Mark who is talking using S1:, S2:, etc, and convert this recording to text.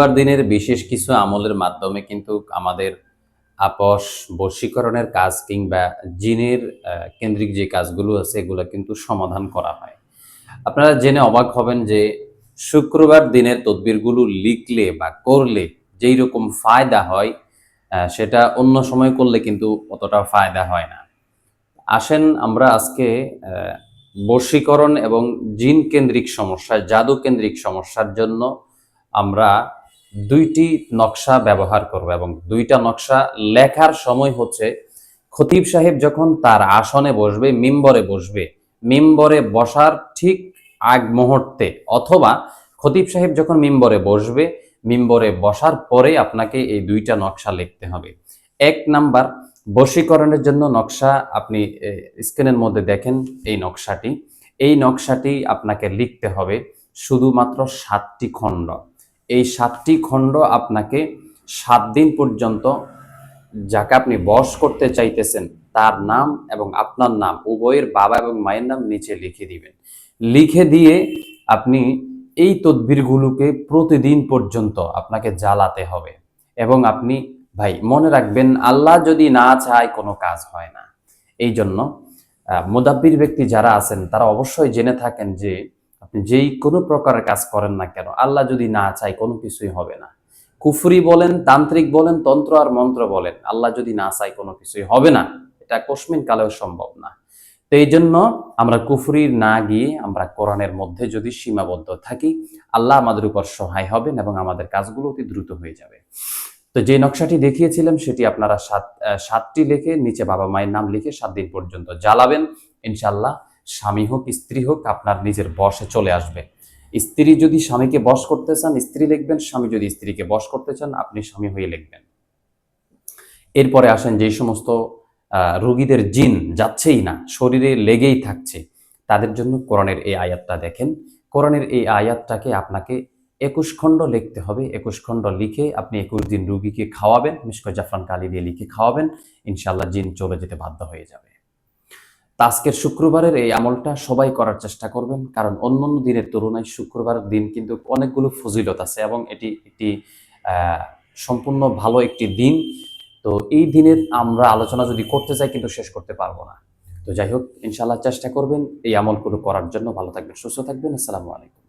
S1: শুক্রবার দিনের বিশেষ কিছু আমলের মাধ্যমে কিন্তু আমাদের আপস বশীকরণের কাজ কিংবা জিনের কেন্দ্রিক যে কাজগুলো আছে, এগুলো কিন্তু সমাধান করা হয়। আপনারা জেনে অবাক হবেন যে শুক্রবার দিনের তদবিরগুলো লিখলে বা করলে যেই রকম ফায়দা হয় সেটা অন্য সময় করলে কিন্তু অতটা ফায়দা হয় না। আসেন আমরা আজকে বশীকরণ এবং জিন কেন্দ্রিক সমস্যা, জাদু কেন্দ্রিক সমস্যার জন্য আমরা দুইটি নকশা ব্যবহার করব এবং দুইটা নকশা লেখার সময় হচ্ছে খতিব সাহেব যখন তার আসনে বসবে, মিম্বরে বসবে, মিম্বরে বসার ঠিক আগ মুহূর্তে অথবা খতিব সাহেব যখন মিম্বরে বসবে, মিম্বরে বসার পরে আপনাকে এই দুইটা নকশা লিখতে হবে। এক নাম্বার, বশীকরণের জন্য নকশা আপনি স্ক্রিনের মধ্যে দেখেন এই নকশাটি। এই নকশাটি আপনাকে লিখতে হবে শুধুমাত্র সাতটি খণ্ড। এই সাতটি খণ্ড আপনাকে সাত দিন পর্যন্ত যাকে আপনি বস করতে চাইতেছেন, তার নাম এবং আপনার নাম, উভয়ের বাবা এবং মায়ের নাম নিচে লিখে দিবেন। লিখে দিয়ে আপনি এই তদবিরগুলোকে প্রতিদিন পর্যন্ত আপনাকে জ্বালাতে হবে এবং আপনি, ভাই, মনে রাখবেন, আল্লাহ যদি না চায়, কোনো কাজ হয় না। এই জন্য মুদাব্বির ব্যক্তি যারা আছেন, তারা অবশ্যই জেনে থাকেন যে যেই কোনো প্রকারের কাজ করেন না কেন, আল্লাহ যদি না চায় কোনো কিছুই হবে না। কুফরি বলেন, তান্ত্রিক বলেন, তন্ত্র আর মন্ত্র বলেন, আল্লাহ যদি না চায় কোনো কিছুই হবে না। এটা কসমিন কালেও সম্ভব না। তো এই জন্য আমরা কুফরির না গিয়ে আমরা কোরআনের মধ্যে যদি সীমাবদ্ধ থাকি, আল্লাহ আমাদের উপর সহায় হবেন এবং আমাদের কাজগুলো অতি দ্রুত হয়ে যাবে। তো যে নকশাটি দেখিয়েছিলাম, সেটি আপনারা সাত সাতটি লিখে, নিচে বাবা মায়ের নাম লিখে সাত দিন পর্যন্ত জ্বালাবেন। ইনশাল্লাহ স্বামী হোক, স্ত্রী হোক, আপনার নিজের বসে চলে আসবে। স্ত্রী যদি স্বামীকে বশ করতে চান, স্ত্রী লিখবেন, স্বামী যদি স্ত্রীকে বশ করতে চান, আপনি স্বামী হয়ে লিখবেন। এরপরে আসেন যেই সমস্ত রোগীদের জিন যাচ্ছেই না, শরীরে লেগেই থাকছে, তাদের জন্য কোরআনের এই আয়াতটা দেখেন। কোরআনের এই আয়াতটাকে আপনাকে একুশ খণ্ড লিখতে হবে। একুশ খণ্ড লিখে আপনি একুশ দিন রুগীকে খাওয়াবেন মিশকর জাফরান কালি দিয়ে লিখে খাওয়াবেন ইনশাল্লাহ জিন চলে যেতে বাধ্য হয়ে যাবে। আজকের শুক্রবারের এই আমলটা সবাই করার চেষ্টা করবেন, কারণ অন্য অন্য দিনের তুলনায় শুক্রবারের দিন কিন্তু অনেকগুলো ফজিলত আছে এবং এটি একটি সম্পূর্ণ ভালো একটি দিন। তো এই দিনের আমরা আলোচনা যদি করতে চাই কিন্তু শেষ করতে পারব না। তো যাই হোক ইনশাল্লাহ চেষ্টা করবেন এই আমলগুলো করার জন্য। ভালো থাকবেন, সুস্থ থাকবেন। আসসালামু আলাইকুম।